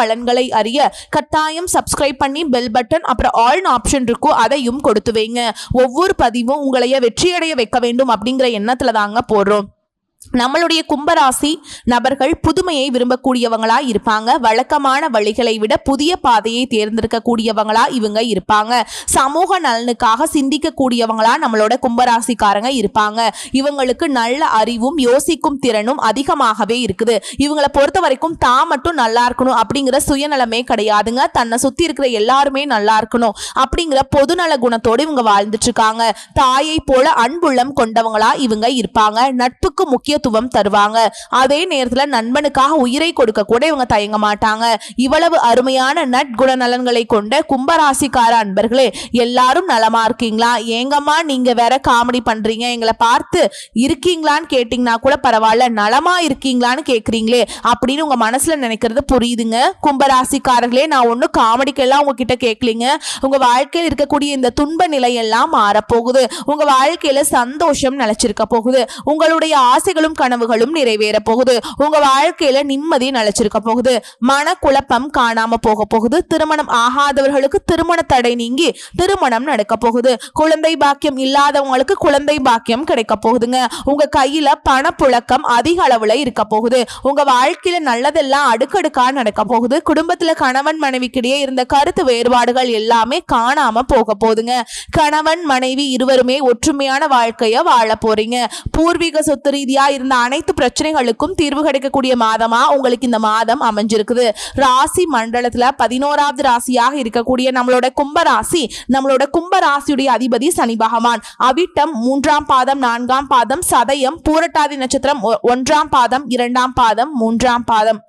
பலன்களை அறிய கட்டாயம் சப்ஸ்கிரைப் பண்ணி பெல் பட்டன் அப்புறம் ஆல் ஆப்ஷன் இருக்கும் அதையும் கொடுத்து வைங்க. ஒவ்வொரு பதிவும் உங்களைய வெற்றியடைய வைக்க வேண்டும் அப்படிங்கிற எண்ணத்துல தாங்க போடுறோம் நம்மளுடைய கும்பராசி நபர்கள் புதுமையை விரும்பக்கூடியவங்களா இருப்பாங்க. வழக்கமான வழிகளை விட புதிய பாதையை தேர்ந்தெடுக்கக்கூடியவங்களா இவங்க இருப்பாங்க. சமூக நலனுக்காக சிந்திக்கக்கூடியவங்களா நம்மளோட கும்பராசிக்காரங்க இருப்பாங்க. இவங்களுக்கு நல்ல அறிவும் யோசிக்கும் திறனும் அதிகமாகவே இருக்குது. இவங்களை பொறுத்த வரைக்கும் தான் மட்டும் நல்லா இருக்கணும் அப்படிங்கிற சுயநலமே கிடையாதுங்க. தன்னை சுத்தி இருக்கிற எல்லாருமே நல்லா இருக்கணும் அப்படிங்கிற பொதுநல குணத்தோடு இவங்க வாழ்ந்துட்டு இருக்காங்க. தாயை போல அன்புள்ளம் கொண்டவங்களா இவங்க இருப்பாங்க. நட்புக்கு முக்கியத்துவம் தருவாங்க. அதே நேரத்துல நண்பனுக்காக உயிரை கொடுக்க கூட இவங்க தயங்க மாட்டாங்க. இவ்வளவு அருமையான நட்குண நலன்களை கொண்ட கும்பராசிக்கார அன்பர்களே எல்லாரும் நலமா இருக்கீங்களா? ஏங்கம்மா நீங்க வேற காமெடி பண்றீங்க. எங்களை பார்த்து இருக்கீங்களான்னு கேட்டீங்கன்னா கூட பரவாயில்ல நலமா இருக்கீங்களான்னு கேக்குறீங்களே அப்படின்னு உங்க மனசுல நினைக்கிறது புரியுதுங்க. கும்பராசிக்காரர்களே நான் ஒன்றும் காமெடிக்கெல்லாம் உங்ககிட்ட கேட்கலீங்க உங்க வாழ்க்கையில் இருக்கக்கூடிய இந்த துன்ப நிலையெல்லாம் மாறப்போகுது. உங்க வாழ்க்கையில சந்தோஷம் நிலைச்சிருக்க போகுது. உங்களுடைய ஆசைகள் ஆசைகளும் கனவுகளும் நிறைவேற போகுது. உங்க வாழ்க்கையில நிம்மதி நிலைச்சிருக்க போகுது. மனக்குழப்பம் காணாம போக போகுது. திருமணம் ஆகாதவர்களுக்கு திருமண தடை நீங்கி திருமணம் நடக்க போகுது. குழந்தை பாக்கியம் இல்லாதவங்களுக்கு குழந்தை பாக்கியம் கிடைக்க போகுதுங்க. உங்க கையில பணப்புழக்கம் அதிக அளவுல இருக்க போகுது. உங்க வாழ்க்கையில நல்லதெல்லாம் அடுக்கடுக்கா நடக்க போகுது. குடும்பத்துல கணவன் மனைவிக்கிடையே இருந்த கருத்து வேறுபாடுகள் எல்லாமே காணாம போக போகுதுங்க. கணவன் மனைவி இருவருமே ஒற்றுமையான வாழ்க்கைய வாழ போறீங்க. பூர்வீக சொத்து ரீதியா இருந்த அனைத்து பிரச்சனைகளுக்கும் தீர்வு கிடைக்கக்கூடிய மாதமா? உங்களுக்கு இந்த மாதம் அமைஞ்சிருக்குது. ராசி மண்டலத்துல பதினோராவது ராசியாக இருக்கக்கூடிய நம்மளோட கும்ப ராசி நம்மளோட கும்ப ராசியுடைய அதிபதி சனி பகவான். அவிட்டம் மூன்றாம் பாதம் நான்காம் பாதம் சதயம் பூரட்டாதி நட்சத்திரம் ஒ- ஒன்றாம் பாதம் இரண்டாம் பாதம் மூன்றாம் பாதம்.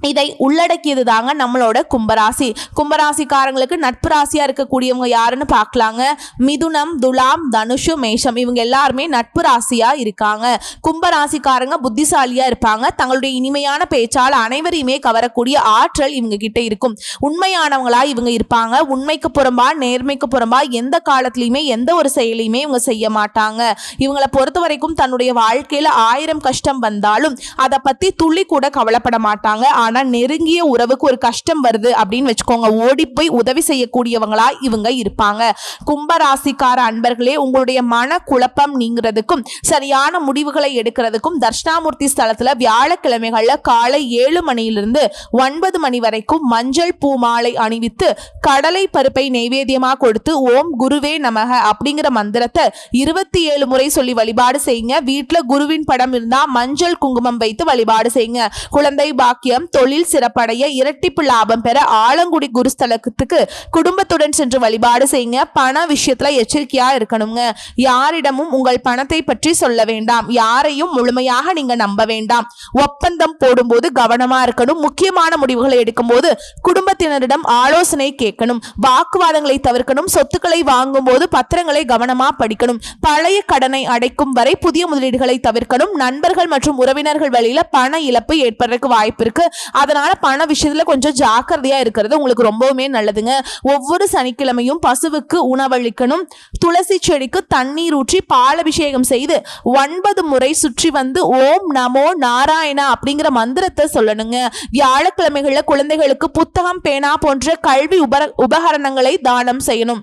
இதை உள்ளடக்கியது தாங்க நம்மளோட கும்பராசி. கும்பராசிக்காரங்களுக்கு நட்பு ராசியா இருக்கக்கூடியவங்க யாருன்னு பார்க்கலாங்க. மிதுனம் துலாம் தனுஷு மேஷம் இவங்க எல்லாருமே நட்பு ராசியா இருக்காங்க. கும்பராசிக்காரங்க புத்திசாலியா இருப்பாங்க. தங்களுடைய இனிமையான பேச்சால் அனைவரையுமே கவரக்கூடிய ஆற்றல் இவங்க கிட்ட இருக்கும். உண்மையானவங்களா இவங்க இருப்பாங்க. உண்மைக்கு புறம்பா நேர்மைக்கு புறம்பா எந்த காலத்திலையுமே எந்த ஒரு செயலையுமே இவங்க செய்ய மாட்டாங்க. இவங்களை பொறுத்த வரைக்கும் தன்னுடைய வாழ்க்கையில ஆயிரம் கஷ்டம் வந்தாலும் அதை பத்தி துளி கூட கவலைப்பட மாட்டாங்க. ஆனா நெருங்கிய உறவுக்கு ஒரு கஷ்டம் வருது அப்படின்னு வச்சுக்கோங்க. ஓடி போய் உதவி செய்யக்கூடியவங்களா இவங்க இருப்பாங்க. கும்பராசிக்கார அன்பர்களே உங்களுடைய மன குழப்பம் நீங்கிறதுக்கும் சரியான முடிவுகளை எடுக்கிறதுக்கும் தர்ஷ்ணாமூர்த்தி ஸ்தலத்துல வியாழக்கிழமைகள்ல காலை ஏழு மணியிலிருந்து ஒன்பது மணி வரைக்கும் மஞ்சள் பூ மாலை அணிவித்து கடலை பருப்பை நெய்வேத்தியமா கொடுத்து ஓம் குருவே நமக அப்படிங்கிற மந்திரத்தை இருபத்தி ஏழு முறை சொல்லி வழிபாடு செய்யுங்க. வீட்டுல குருவின் படம் இருந்தா மஞ்சள் குங்குமம் வைத்து வழிபாடு செய்யுங்க. குழந்தை பாக்கியம் தொழில் சிறப்படைய இரட்டிப்பு லாபம் பெற ஆலங்குடி குருஸ்தலத்துக்கு குடும்பத்துடன் சென்று வழிபாடு செய்யுங்க. பண விஷயத்துல எச்சரிக்கையா இருக்கணுங்க. யாரிடமும் உங்கள் பணத்தை பற்றி சொல்ல வேண்டாம். யாரையும் முழுமையாக நீங்க நம்ப வேண்டாம். ஒப்பந்தம் போடும்போது கவனமா இருக்கணும். முக்கியமான முடிவுகளை எடுக்கும்போது குடும்பத்தினரிடம் ஆலோசனை கேட்கணும். வாக்குவாதங்களை தவிர்க்கணும். சொத்துக்களை வாங்கும்போது பத்திரங்களை கவனமா படிக்கணும். பழைய கடனை அடைக்கும் வரை புதிய முதலீடுகளை தவிர்க்கணும். நண்பர்கள் மற்றும் உறவினர்கள் வழியில பண இழப்பு ஏற்படுறதுக்கு வாய்ப்பு இருக்கு. அதனால பண விஷயத்துல கொஞ்சம் ஜாக்கிரதையா இருக்கிறது உங்களுக்கு ரொம்பவுமே நல்லதுங்க. ஒவ்வொரு சனிக்கிழமையும் பசுவுக்கு உணவளிக்கணும். துளசி செடிக்கு தண்ணீர் ஊற்றி பாலபிஷேகம் செய்து ஒன்பது முறை சுற்றி வந்து ஓம் நமோ நாராயணா அப்படிங்கிற மந்திரத்தை சொல்லணுங்க. வியாழக்கிழமைகளில் குழந்தைகளுக்கு புத்தகம் பேனா போன்ற கல்வி உபர உபகரணங்களை தானம் செய்யணும்.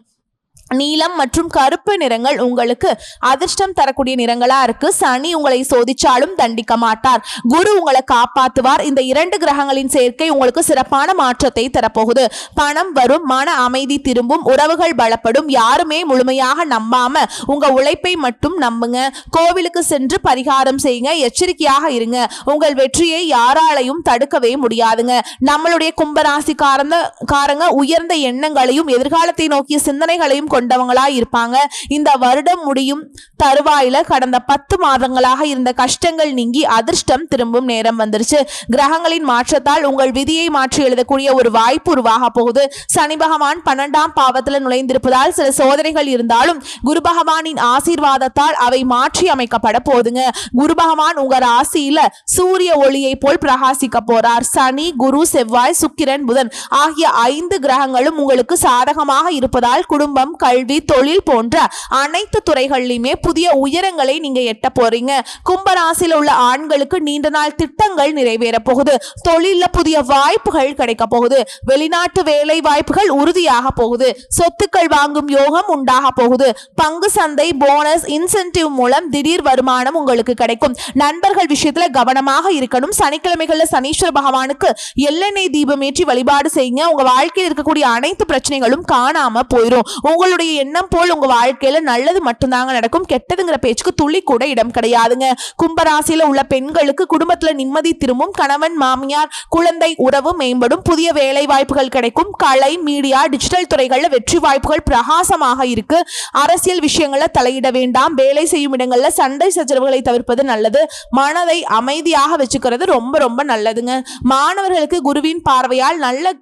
நீலம் மற்றும் கருப்பு நிறங்கள் உங்களுக்கு அதிர்ஷ்டம் தரக்கூடிய நிறங்களா இருக்கு. சனி உங்களை சோதிச்சாலும் தண்டிக்க மாட்டார். குரு உங்களை காப்பாத்துவார். இந்த இரண்டு கிரகங்களின் சேர்க்கை உங்களுக்கு சிறப்பான மாற்றத்தை தரப்போகுது. பணம் வரும் மன அமைதி திரும்பும் உறவுகள் பலப்படும். யாருமே முழுமையாக நம்பாம உங்க உழைப்பை மட்டும் நம்புங்க. கோவிலுக்கு சென்று பரிகாரம் செய்யுங்க. எச்சரிக்கையாக இருங்க. உங்கள் வெற்றியை யாராலையும் தடுக்கவே முடியாதுங்க. நம்மளுடைய கும்பராசிக்காரங்க காரங்க உயர்ந்த எண்ணங்களையும் எதிர்காலத்தை நோக்கிய சிந்தனைகளையும் கொண்டவங்களா இருப்பாங்க இந்த வருடம் முடியும் தருவாயில கடந்த பத்து மாதங்களாக இருந்த கஷ்டங்கள் நீங்கி அதிர்ஷ்டம் திரும்பும் நேரம் வந்துருச்சு. கிரகங்களின் மாற்றத்தால் உங்கள் விதியை மாற்றி எழுதக்கூடிய ஒரு வாய்ப்பு உருவாக போகுது. சனி பகவான் பன்னெண்டாம் பாவத்தில் நுழைந்திருப்பதால் சில சோதனைகள் இருந்தாலும் குரு பகவானின் ஆசீர்வாதத்தால் அவை மாற்றி அமைக்கப்பட போதுங்க. குரு பகவான் உங்க ராசியில சூரிய ஒளியை போல் பிரகாசிக்க போறார். சனி குரு செவ்வாய் சுக்கிரன் புதன் ஆகிய ஐந்து கிரகங்களும் உங்களுக்கு சாதகமாக இருப்பதால் குடும்பம் கல்வி தொழில் போன்ற அனைத்து துறைகளிலுமே புதிய உயரங்களை நீங்க எட்ட போறீங்க. கும்பராசியில் உள்ள ஆண்களுக்கு நீண்ட நாள் திட்டங்கள் நிறைவேற போகுது. தொழில புதிய வாய்ப்புகள் கிடைக்க போகுது. வெளிநாட்டு வேலை வாய்ப்புகள் உறுதியாக போகுது. சொத்துக்கள் வாங்கும் யோகம் உண்டாக போகுது. பங்கு சந்தை போனஸ் இன்சென்டிவ் மூலம் திடீர் வருமானம் உங்களுக்கு கிடைக்கும். நண்பர்கள் விஷயத்துல கவனமாக இருக்கணும். சனிக்கிழமைகள்ல சனீஸ்வர பகவானுக்கு எள்ளெண்ணெய் தீபம் ஏற்றி வழிபாடு செய்யுங்க. உங்க வாழ்க்கையில் இருக்கக்கூடிய அனைத்து பிரச்சனைகளும் காணாம போயிடும் உங்களுடைய எண்ணம் போல் உங்க வாழ்க்கையில நல்லது மட்டும்தாங்க நடக்கும். கெட்டதுங்கிற பேச்சுக்கு துளி கூட இடம் கிடையாதுங்க. கும்பராசியில உள்ள பெண்களுக்கு குடும்பத்துல நிம்மதி திரும்பும். கணவன் மாமியார் குழந்தை உறவு மேம்படும். புதிய வேலை வாய்ப்புகள் கிடைக்கும். கலை மீடியா டிஜிட்டல் துறைகள்ல வெற்றி வாய்ப்புகள் பிரகாசமாக இருக்கு. அரசியல் விஷயங்கள்ல தலையிட வேண்டாம். வேலை செய்யும் இடங்கள்ல சண்டை சச்சரவுகளை தவிர்ப்பது நல்லது. மனதை அமைதியாக வச்சுக்கிறது ரொம்ப ரொம்ப நல்லதுங்க. மாணவர்களுக்கு குருவின் பார்வையால் நல்ல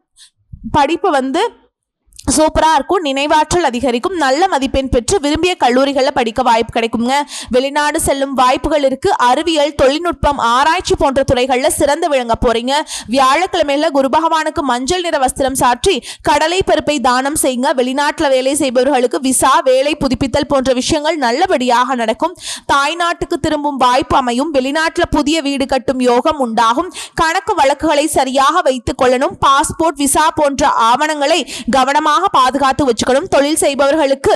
படிப்பு வந்து சூப்பராக இருக்கும். நினைவாற்றல் அதிகரிக்கும். நல்ல மதிப்பெண் பெற்று விரும்பிய கல்லூரிகளில் படிக்க வாய்ப்பு கிடைக்குங்க. வெளிநாடு செல்லும் வாய்ப்புகள் இருக்குது அறிவியல் தொழில்நுட்பம் ஆராய்ச்சி போன்ற துறைகளில் சிறந்து விளங்க போகிறீங்க வியாழக்கிழமையில் குரு பகவானுக்கு மஞ்சள் நிற வஸ்திரம் சாற்றி கடலை பருப்பை தானம் செய்யுங்க. வெளிநாட்டில் வேலை செய்பவர்களுக்கு விசா வேலை புதுப்பித்தல் போன்ற விஷயங்கள் நல்லபடியாக நடக்கும். தாய்நாட்டுக்கு திரும்பும் வாய்ப்பு அமையும். வெளிநாட்டில் புதிய வீடு கட்டும் யோகம் உண்டாகும். கணக்கு வழக்குகளை சரியாக வைத்துக் கொள்ளணும். பாஸ்போர்ட் விசா போன்ற ஆவணங்களை கவனமாக பாதுகாத்து வச்சுக்கணும். தொழில் செய்பவர்களுக்கு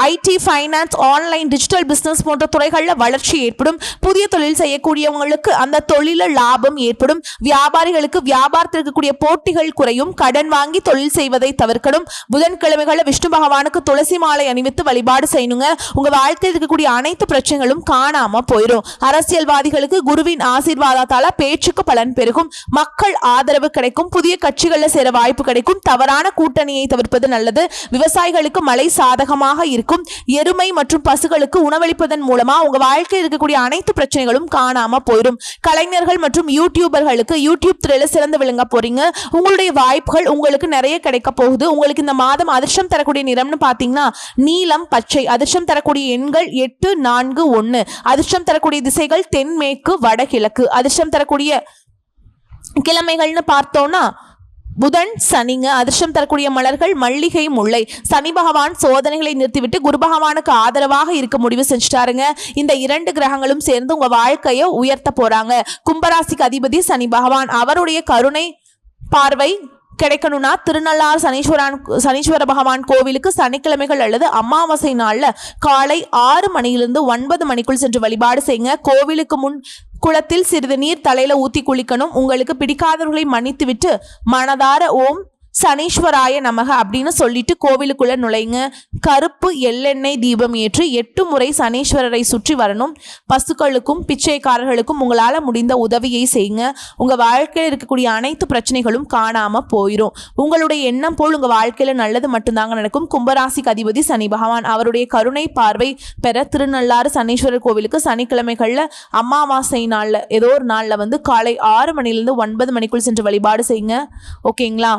IT finance online digital business போன்ற துறைகளில் வளர்ச்சி ஏற்படும். புதிய தொழில் செய்யக்கூடியவங்களுக்கு அந்த தொழில லாபம் ஏற்படும். வியாபாரிகளுக்கு வியாபாரத்தில் இருக்கக்கூடிய போட்டிகள் குறையும். கடன் வாங்கி தொழில் செய்வதை தவிர்க்கணும். புதன்கிழமைகளில் விஷ்ணு பகவானுக்கு துளசி மாலை அணிவித்து வழிபாடு செய்யணுங்க. உங்க வாழ்க்கையில் இருக்கக்கூடிய அனைத்து பிரச்சனைகளும் காணாம போயிடும் அரசியல்வாதிகளுக்கு குருவின் ஆசீர்வாதத்தால பேச்சுக்கு பலன் பெருகும். மக்கள் ஆதரவு கிடைக்கும். புதிய கட்சிகளில் சேர வாய்ப்பு கிடைக்கும். தவறான கூட்டணியை தவிர்ப்பது நல்லது. விவசாயிகளுக்கு மழை சாதகமாக இருக்கும் எருமை மற்றும் பசுகளுக்கு உணவளிப்பதன் மூலமா உங்க வாழ்க்கையில் இருக்கக்கூடிய அனைத்து பிரச்சனைகளும் காணாம போயிடும் கலைஞர்கள் மற்றும் யூடியூபர்களுக்கு யூடியூப் துறையில சிறந்து விளங்க போறீங்க. உங்களுடைய வாய்ப்புகள் உங்களுக்கு நிறைய கிடைக்க போகுது. உங்களுக்கு இந்த மாதம் அதிர்ஷ்டம் தரக்கூடிய நிறம்னு பாத்தீங்கன்னா நீலம் பச்சை அதிர்ஷ்டம் தரக்கூடிய எண்கள் எட்டு நான்கு ஒன்று அதிர்ஷ்டம் தரக்கூடிய திசைகள் தென்மேற்கு வடகிழக்கு. அதிர்ஷ்டம் தரக்கூடிய கிழமைகள்னு பார்த்தோம்னா புதன் சனிங்க அதிர்ஷ்டம் தரக்கூடிய மலர்கள் மல்லிகை முல்லை. சனி பகவான் சோதனைகளை நிறுத்திவிட்டு குரு பகவானுக்கு ஆதரவாக இருக்க முடிவு செஞ்சுட்டாருங்க. இந்த இரண்டு கிரகங்களும் சேர்ந்து உங்க வாழ்க்கையை உயர்த்த போறாங்க. கும்பராசிக்கு அதிபதி சனி பகவான். அவருடைய கருணை பார்வை கிடைக்கணும்னா திருநள்ளார் சனீஸ்வரன் சனீஸ்வர பகவான் கோவிலுக்கு சனிக்கிழமைகள் அல்லது அமாவாசை நாளில் காலை ஆறு மணியிலிருந்து ஒன்பது மணிக்குள் சென்று வழிபாடு செய்யுங்க. கோவிலுக்கு முன் குளத்தில் சிறிது நீர் தலையில ஊத்தி குளிக்கணும். உங்களுக்கு பிடிக்காதவர்களை மன்னித்துவிட்டு மனதார ஓம் சனீஸ்வராய நமக அப்படின்னு சொல்லிட்டு கோவிலுக்குள்ள நுழைங்க. கருப்பு எள்ளெண்ணெய் தீபம் ஏற்றி எட்டு முறை சனீஸ்வரரை சுற்றி வரணும். பசுக்களுக்கும் பிச்சைக்காரர்களுக்கும் உங்களால் முடிந்த உதவியை செய்யுங்க. உங்கள் வாழ்க்கையில் இருக்கக்கூடிய அனைத்து பிரச்சனைகளும் காணாம போயிடும் உங்களுடைய எண்ணம் போல் உங்கள் வாழ்க்கையில் நல்லது மட்டும்தாங்க நடக்கும். கும்பராசிக்கு அதிபதி சனி பகவான் அவருடைய கருணை பார்வை பெற திருநள்ளாறு சனீஸ்வரர் கோவிலுக்கு சனிக்கிழமைகளில் அமாவாசை நாளில் ஏதோ ஒரு நாளில் வந்து காலை ஆறு மணிலேருந்து ஒன்பது மணிக்குள் சென்று வழிபாடு செய்யுங்க. ஓகேங்களா?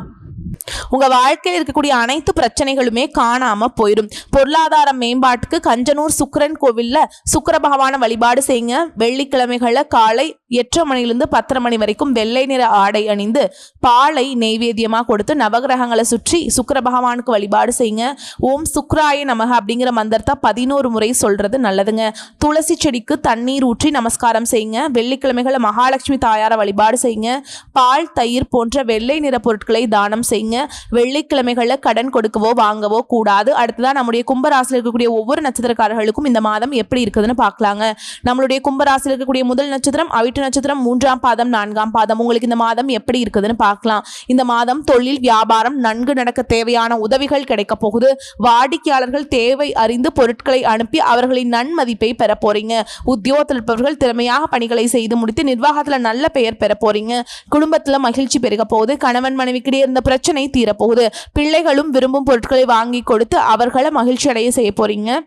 உங்க வாழ்க்கையில் இருக்கக்கூடிய அனைத்து பிரச்சனைகளுமே காணாம போயிடும் பொருளாதார மேம்பாட்டுக்கு கஞ்சனூர் சுக்கரன் கோவில்ல சுக்கர பகவான வழிபாடு செய்யுங்க. வெள்ளிக்கிழமைகளில் காலை எட்டரை மணிலிருந்து பத்தரை மணி வரைக்கும் வெள்ளை நிற ஆடை அணிந்து பாலை நெய்வேத்தியமா கொடுத்து நவகிரகங்களை சுற்றி சுக்கர பகவானுக்கு வழிபாடு செய்யுங்க. ஓம் சுக்ராய நமக அப்படிங்கிற மந்திரத்தை பதினோரு முறை சொல்றது நல்லதுங்க. துளசி செடிக்கு தண்ணீர் ஊற்றி நமஸ்காரம் செய்யுங்க. வெள்ளிக்கிழமைகளை மகாலட்சுமி தாயார வழிபாடு செய்யுங்க. பால் தயிர் போன்ற வெள்ளை நிற பொருட்களை தானம் செய்யுங்க. செய்யுங்க வெள்ளிக்கிழமைகளில் கடன் கொடுக்கவோ வாங்கவோ கூடாது. அடுத்ததான் நம்முடைய கும்பராசியில் இருக்கக்கூடிய ஒவ்வொரு நட்சத்திரக்காரர்களுக்கும் இந்த மாதம் எப்படி இருக்குதுன்னு பார்க்கலாங்க. நம்மளுடைய கும்பராசியில் இருக்கக்கூடிய முதல் நட்சத்திரம் அவிட்டு நட்சத்திரம் மூன்றாம் பாதம் நான்காம் பாதம். உங்களுக்கு இந்த மாதம் எப்படி இருக்குதுன்னு பார்க்கலாம். இந்த மாதம் தொழில் வியாபாரம் நன்கு நடக்க தேவையான உதவிகள் கிடைக்க போகுது. வாடிக்கையாளர்கள் தேவை அறிந்து பொருட்களை அனுப்பி அவர்களின் நன்மதிப்பை பெற போறீங்க. உத்தியோகத்தில் இருப்பவர்கள் திறமையாக பணிகளை செய்து முடித்து நிர்வாகத்துல நல்ல பெயர் பெற போறீங்க. குடும்பத்துல மகிழ்ச்சி பெருக போகுது. கணவன் மனைவிக்கிடையே இருந்த பிரச்சனை தீரப்போகுது. பிள்ளைகளும் விரும்பும் பொருட்களை வாங்கி கொடுத்து அவர்களை மகிழ்ச்சி அடைய செய்ய போறீங்க.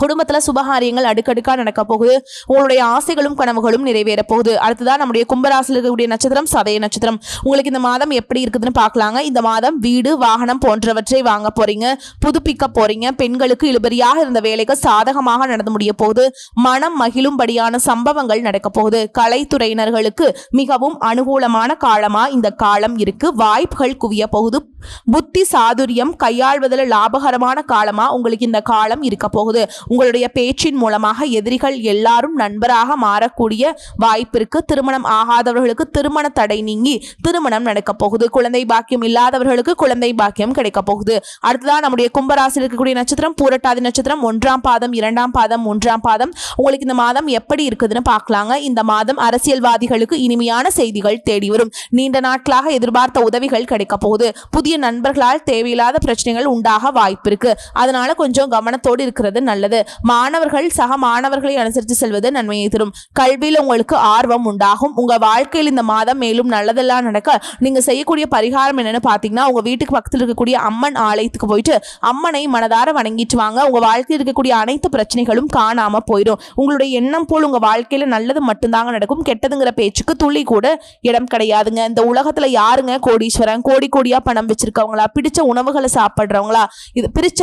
குடும்பத்துல சுபகாரியங்கள் அடுக்கடுக்கா நடக்க போகுது. உங்களுடைய ஆசைகளும் கனவுகளும் நிறைவேற போகுது. அடுத்ததான் நம்முடைய கும்பராசியில் இருக்கக்கூடிய நட்சத்திரம் சதய நட்சத்திரம். உங்களுக்கு இந்த மாதம் எப்படி இருக்குதுன்னு பார்க்கலாங்க. இந்த மாதம் வீடு வாகனம் போன்றவற்றை வாங்க போறீங்க. புதுப்பிக்க போறீங்க. பெண்களுக்கு இழுபறியாக இருந்த வேலைகள் சாதகமாக நடந்து முடிய போகுது. மனம் மகிழும்படியான சம்பவங்கள் நடக்க போகுது. கலைத்துறையினர்களுக்கு மிகவும் அனுகூலமான காலமா இந்த காலம் இருக்கு. வாய்ப்புகள் குவிய போகுது. புத்தி சாதுரியம் கையாள்வதில் லாபகரமான காலமா உங்களுக்கு இந்த காலம் இருக்க போகுது? உங்களுடைய பேச்சின் மூலமாக எதிரிகள் எல்லாரும் நண்பராக மாறக்கூடிய வாய்ப்பிற்கு திருமணம் ஆகாதவர்களுக்கு திருமண தடை நீங்கி திருமணம் நடக்க போகுது. குழந்தை பாக்கியம் இல்லாதவர்களுக்கு குழந்தை பாக்கியம் கிடைக்க போகுது. அடுத்ததான் நம்முடைய கும்பராசியில் இருக்கக்கூடிய நட்சத்திரம் பூரட்டாதி நட்சத்திரம் ஒன்றாம் பாதம் இரண்டாம் பாதம் மூன்றாம் பாதம். உங்களுக்கு இந்த மாதம் எப்படி இருக்குதுன்னு பார்க்கலாங்க. இந்த மாதம் அரசியல்வாதிகளுக்கு இனிமையான செய்திகள் தேடி வரும். நீண்ட நாட்களாக எதிர்பார்த்த உதவிகள் கிடைக்க போகுது. புதிய நண்பர்களால் தேவையில்லாத பிரச்சனைகள் உண்டாக வாய்ப்பு இருக்கு. அதனால கொஞ்சம் கவனத்தோடு இருக்கிறது நல்லது. மாணவர்கள் சக மாணவர்களை அனுசரித்து செல்வது நன்மையை தரும். கல்வியில் உங்களுக்கு ஆர்வம் உண்டாகும். உங்க வாழ்க்கையில் இந்த மாதம் மேலும் நல்லதெல்லாம் நடக்க நீங்க செய்யக்கூடிய பரிகாரம் என்னன்னு பாத்தீங்கன்னா உங்க வீட்டுக்கு பக்கத்தில் இருக்கக்கூடிய அம்மன் ஆலயத்துக்கு போயிட்டு அம்மனை மனதார வணங்கிட்டு வாங்க. உங்க வாழ்க்கையில் இருக்கக்கூடிய அனைத்து பிரச்சனைகளும் காணாம போயிடும். உங்களுடைய எண்ணம் போல் உங்க வாழ்க்கையில நல்லது மட்டும்தாங்க நடக்கும். கெட்டதுங்கிற பேச்சுக்கு துள்ளி கூட இடம் கிடையாதுங்க. இந்த உலகத்துல யாருங்க கோடீஸ்வரன்? கோடி கோடியா பணம் வச்சிருக்கவங்களா பிடிச்ச உணவுகளை சாப்பிட்றவங்களா இது பிடிச்ச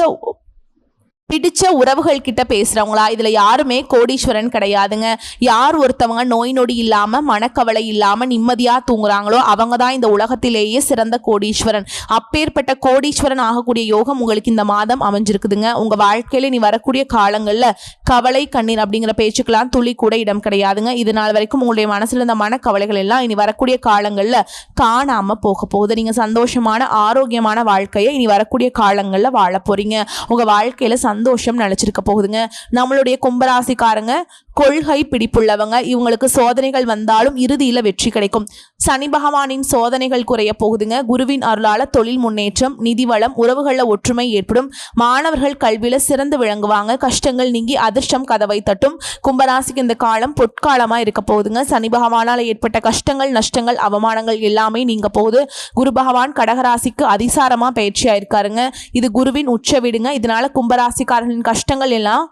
பிடிச்ச உறவுகள் கிட்ட பேசுறவங்களா? இதுல யாருமே கோடீஸ்வரன் கிடையாதுங்க. யார் ஒருத்தவங்க நோய் நொடி இல்லாம மனக்கவலை இல்லாம நிம்மதியா தூங்குறாங்களோ அவங்க தான் இந்த உலகத்திலேயே சிறந்த கோடீஸ்வரன். அப்பேற்பட்ட கோடீஸ்வரன் ஆகக்கூடிய யோகம் உங்களுக்கு இந்த மாதம் அமைஞ்சிருக்குதுங்க. உங்க வாழ்க்கையில நீ வரக்கூடிய காலங்கள்ல கவலை கண்ணீர் அப்படிங்கிற பேச்சுக்கெல்லாம் துளி கூட இடம் கிடையாதுங்க. இது நாள் வரைக்கும் உங்களுடைய மனசுல இருந்த மனக்கவலைகள் எல்லாம் இனி வரக்கூடிய காலங்கள்ல காணாம போக போகுது. நீங்க சந்தோஷமான ஆரோக்கியமான வாழ்க்கையை இனி வரக்கூடிய காலங்கள்ல வாழ போறீங்க. உங்க வாழ்க்கையில சந்தோஷம் நினைச்சிருக்க போகுதுங்க. நம்மளுடைய கும்பராசிக்காரங்க கொள்கை பிடிப்புள்ளவங்க. இவங்களுக்கு சோதனைகள் வந்தாலும் இறுதியில வெற்றி கிடைக்கும். சனி பகவானின் சோதனைகள் குறைய போகுதுங்க. குருவின் அருளால தொழில் முன்னேற்றம் நிதி வளம் உறவுகளில் ஒற்றுமை ஏற்படும். மாணவர்கள் கல்வியில சிறந்து விளங்குவாங்க. கஷ்டங்கள் நீங்கி அதிர்ஷ்டம் கதவை தட்டும். கும்பராசிக்கு இந்த காலம் பொற்காலமா இருக்க போகுதுங்க. சனி பகவானால ஏற்பட்ட கஷ்டங்கள் நஷ்டங்கள் அவமானங்கள் எல்லாமே நீங்க போகுது. குரு பகவான் கடகராசிக்கு அதிசாரமா பயிற்சியா இருக்காருங்க இது குருவின் உச்ச விடுங்க. இதனால கும்பராசிக்காரர்களின் கஷ்டங்கள் எல்லாம்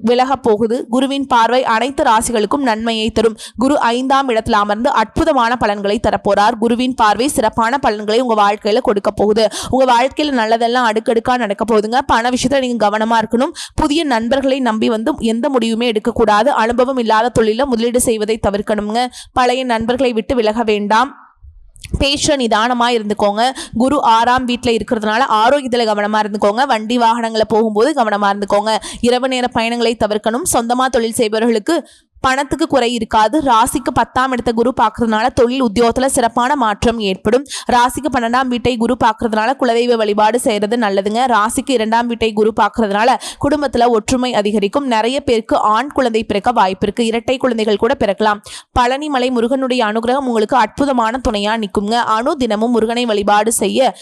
விலகப் போகுது குருவின் பார்வை அனைத்து ராசிகளுக்கும் நன்மையை தரும். குரு ஐந்தாம் இடத்தில் அமர்ந்து அற்புதமான பலன்களை தரப்போறார். குருவின் பார்வை சிறப்பான பலன்களை உங்க வாழ்க்கையில கொடுக்க போகுது. உங்க வாழ்க்கையில நல்லதெல்லாம் அடுக்கடுக்கா நடக்க போகுதுங்க. பண விஷயத்துல நீங்க கவனமா இருக்கணும். புதிய நண்பர்களை நம்பி வந்து எந்த முடிவுமே எடுக்கக்கூடாது அனுபவம் இல்லாத தொழில முதலீடு செய்வதை தவிர்க்கணுங்க. பழைய நண்பர்களை விட்டு விலக வேண்டாம். பேஷன் நிதானமாக இருந்துக்கோங்க. குரு ஆறாம் வீட்டில் இருக்கிறதுனால ஆரோக்கியத்தில் கவனமாக இருந்துக்கோங்க. வண்டி வாகனங்களை போகும்போது கவனமாக இருந்துக்கோங்க. இரவு நேர பயணங்களை தவிர்க்கணும். சொந்தமாக தொழில் செய்பவர்களுக்கு பணத்துக்கு குறை இருக்காது. ராசிக்கு பத்தாம் இடத்த குரு பார்க்கறதுனால தொழில் உத்தியோகத்துல சிறப்பான மாற்றம் ஏற்படும். ராசிக்கு பன்னெண்டாம் வீட்டை குரு பார்க்கறதுனால குலதெய்வ வழிபாடு செய்யறது நல்லதுங்க. ராசிக்கு இரண்டாம் வீட்டை குரு பார்க்கறதுனால குடும்பத்துல ஒற்றுமை அதிகரிக்கும். நிறைய பேருக்கு ஆண் குழந்தை பிறக்க வாய்ப்பு இருக்கு. இரட்டை குழந்தைகள் கூட பிறக்கலாம். பழனிமலை முருகனுடைய அனுகிரகம் உங்களுக்கு அற்புதமான துணையா நிற்குங்க அணு தினமும் முருகனை வழிபாடு செய்ய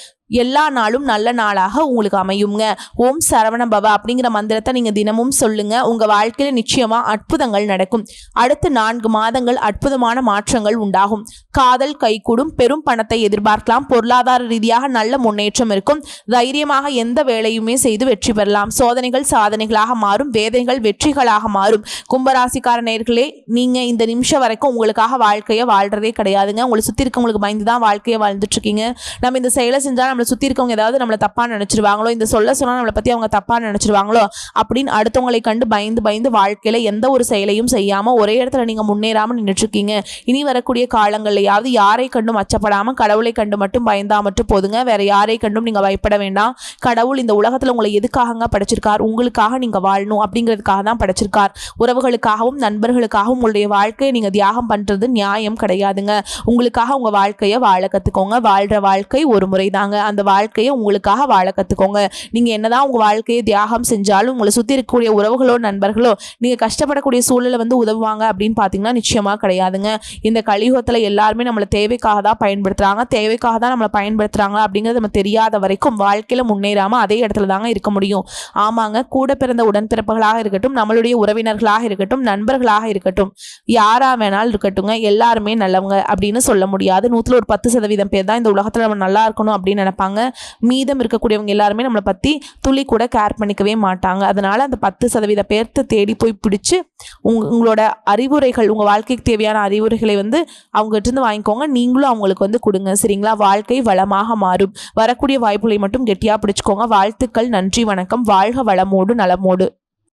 எல்லா நாளும் நல்ல நாளாக உங்களுக்கு அமையுங்க ஓம் சரவண பவ அப்படிங்கிற மந்திரத்தை நீங்கள் தினமும் சொல்லுங்க. உங்கள் வாழ்க்கையில் நிச்சயமாக அற்புதங்கள் நடக்கும். அடுத்த நான்கு மாதங்கள் அற்புதமான மாற்றங்கள் உண்டாகும். காதல் கைகூடும். பெரும் பணத்தை எதிர்பார்க்கலாம். பொருளாதார ரீதியாக நல்ல முன்னேற்றம் இருக்கும். தைரியமாக எந்த வேலையுமே செய்து வெற்றி பெறலாம். சோதனைகள் சாதனைகளாக மாறும். வேதனைகள் வெற்றிகளாக மாறும். கும்பராசிக்கார நேர்களே நீங்கள் இந்த நிமிஷம் வரைக்கும் உங்களுக்காக வாழ்க்கையை வாழ்றதே கிடையாதுங்க. உங்களை சுற்றி இருக்கவங்களுக்கு பயந்து தான் வாழ்க்கையை வாழ்ந்துட்டு இருக்கீங்க. நம்ம இந்த செயலை செஞ்சால் நம்மளை சுற்றி இருக்கவங்க ஏதாவது நம்மளை தப்பாக நினச்சிருவாங்களோ இந்த சொல்ல சொன்னால் நம்மளை பற்றி அவங்க தப்பாக நினச்சிருவாங்களோ அப்படின்னு அடுத்தவங்களை கண்டு பயந்து பயந்து வாழ்க்கையில் எந்த ஒரு செயலையும் செய்யாமல் ஒரே இடத்துல நீங்கள் முன்னேறாமல் நின்றுட்டுருக்கீங்க இனி வரக்கூடிய காலங்கள்லையாவது யாரை கண்டும் அச்சப்படாமல் கடவுளை கண்டு மட்டும் பயந்தா மட்டும் போதுங்க. வேற யாரை கண்டும் நீங்கள் பயப்பட வேண்டாம். கடவுள் இந்த உலகத்தில் உங்களை எதுக்காகங்க படைச்சிருக்கார்? உங்களுக்காக நீங்கள் வாழணும் அப்படிங்கிறதுக்காக தான் படைச்சிருக்கார். உறவுகளுக்காகவும் நண்பர்களுக்காகவும் உங்களுடைய வாழ்க்கையை நீங்கள் தியாகம் பண்ணுறது நியாயம் கிடையாதுங்க. உங்களுக்காக உங்கள் வாழ்க்கையை வாழ கற்றுக்கோங்க வாழ்கிற வாழ்க்கை ஒரு முறை தாங்க அந்த வாழ்க்கையை உங்களுக்காக வாழ கற்றுக்கோங்க நீங்கள் என்னதான் உங்கள் வாழ்க்கையை தியாகம் செஞ்சாலும் உங்களை சுற்றி இருக்கக்கூடிய உறவுகளோ நண்பர்களோ நீங்கள் கஷ்டப்படக்கூடிய சூழலை வந்து உதவுவாங்க அப்படின்னு பார்த்தீங்கன்னா நிச்சயமாக கிடையாதுங்க. இந்த கலியுகத்தில் எல்லாருமே நம்மளை தேவைக்காக தான் பயன்படுத்துகிறாங்க தேவைக்காக தான் நம்மளை பயன்படுத்துகிறாங்க அப்படிங்கிறது நம்ம தெரியாத வரைக்கும் வாழ்க்கையில் முன்னேறாமல் அதே இடத்துல தாங்க இருக்க முடியும். ஆமாங்க கூட பிறந்த உடன்பிறப்புகளாக இருக்கட்டும் நம்மளுடைய உறவினர்களாக இருக்கட்டும் நண்பர்களாக இருக்கட்டும் யாராக வேணாலும் இருக்கட்டுங்க எல்லாருமே நல்லவங்க அப்படின்னு சொல்ல முடியாது. நூற்றில் ஒரு பத்து சதவீதம் பேர் தான் இந்த உலகத்தில் நம்ம நல்லா இருக்கணும் அப்படின்னு நினைப்பாங்க. மீதம் இருக்கக்கூடியவங்க எல்லாருமே நம்மளை பற்றி துளி கூட கேர் பண்ணிக்கவே மாட்டாங்க. அதனால் அந்த பத்து சதவீத பேர்த்த தேடி போய் பிடிச்சி உங் உங்களோட அறிவுரைகள் உங்கள் வாழ்க்கைக்கு தேவையான அறிவுரைகளை வந்து அவங்ககிட்ட இருந்து வாங்கிக்கோங்க. நீங்களும் அவங்களுக்கு வந்து கொடுங்க. சரிங்களா? வாழ்க்கை வளமாக மாறும். வரக்கூடிய வாய்ப்புகளை மட்டும் கெட்டியாக பிடிச்சிக்கோங்க. வாழ்த்துக்கள். நன்றி வணக்கம். வாழ்க வளமோடு நலமோடு.